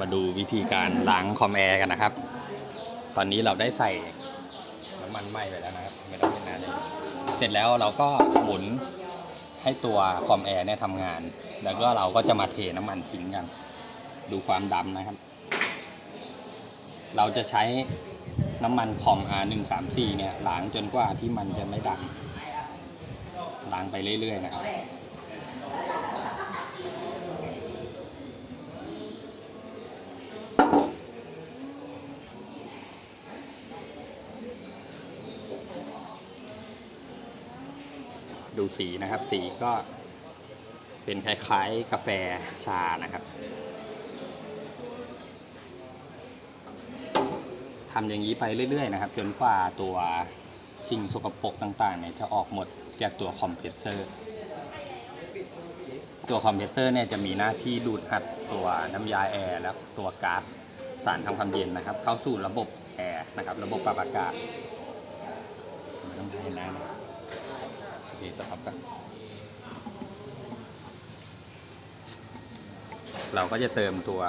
มาดูวิธีการล้างคอมแอร์กันนะครับ ตอนนี้เราได้ใส่น้ำมันไหม้ไปแล้วนะครับ ไม่ต้องเป็นนานเลยเสร็จแล้วเราก็หมุนให้ตัวคอมแอร์เนี่ยทำงาน แล้วก็เราก็จะมาเทน้ำมันทิ้งกัน ดูความดำนะครับ เราจะใช้น้ำมันคอม R134 เนี่ยล้างจนกว่าที่มันจะไม่ดำล้างไปเรื่อยๆนะครับ ดูสีนะครับ สีก็เป็นคล้ายๆกาแฟชานะครับทำอย่างนี้ไปเรื่อยๆนะครับ จนกว่าตัวสิ่งสกปรกต่างๆเนี่ยจะออกหมดจากตัวคอมเพรสเซอร์ ตัวคอมเพรสเซอร์เนี่ยจะมีหน้าที่ดูดอัดตัวน้ำยาแอร์และตัวก๊าซสารทำความเย็นนะครับ เข้าสู่ระบบแอร์นะครับ ระบบปรับอากาศไม่ต้องให้น้ำนะ โอ เคสต็อปกันเราก็จะเติมตัว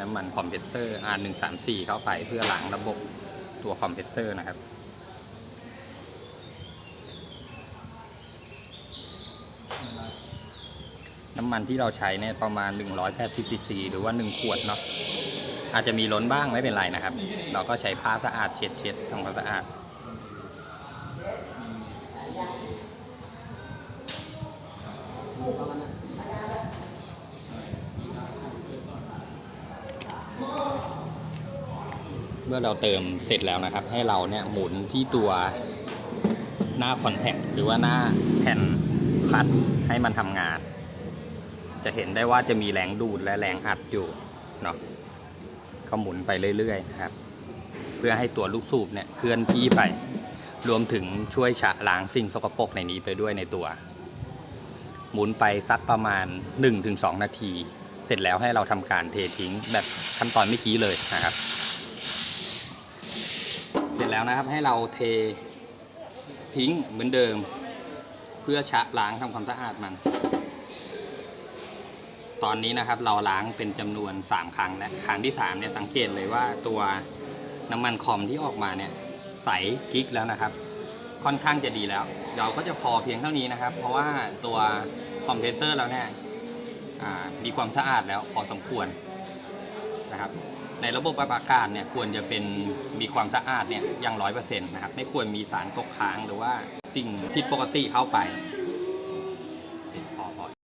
น้ำมันคอมเพรสเซอร์ R134 เข้าไปเพื่อล้างระบบตัวคอมเพรสเซอร์นะครับน้ำมันที่เราใช้เนี่ยประมาณ 180ซีซีหรือว่า 1 ขวดเนาะอาจจะมีล้นบ้างไม่เป็นไรนะครับ เราก็ใช้ผ้าสะอาดเช็ดเช็ดๆทำความสะอาด เมื่อเราเติมเสร็จแล้วนะครับ ให้เราเนี่ยหมุนที่ตัวหน้าคอนแทคหรือว่าหน้าแผ่นคัดให้มันทำงาน จะเห็นได้ว่าจะมีแรงดูดและแรงอัดอยู่เนาะก็หมุนไปเรื่อยๆนะครับ เพื่อให้ตัวลูกสูบเนี่ยเคลื่อนที่ไป รวมถึงช่วยชะล้างสิ่งสกปรกในนี้ไปด้วยในตัว หมุนไปสักประมาณ 1-2 นาที เสร็จแล้วให้เราทำการเททิ้งแบบขั้นตอนเมื่อกี้เลยนะครับ เสร็จแล้วนะครับให้เราเททิ้งเหมือนเดิม เพื่อชะล้างทำความสะอาดมัน ตอนนี้นะครับเราล้างเป็นจำนวน 3 ครั้งแล้วครั้งที่3เนี่ยสังเกตเลยว่าตัวน้ำมันคอมที่ออกมาเนี่ยใสกิ๊กแล้วนะครับ ค่อนข้างจะดีแล้ว เราก็จะพอเพียงเท่านี้นะครับ เพราะว่าตัวคอมเพรสเซอร์เราเนี่ยมีความสะอาดแล้วพอสมควรนะครับ ในระบบปรับอากาศเนี่ยควรจะเป็นมีความสะอาดเนี่ยอย่างร้อยเปอร์เซ็นต์นะครับ ไม่ควรมีสารตกค้างหรือว่าสิ่งผิดปกติเข้าไป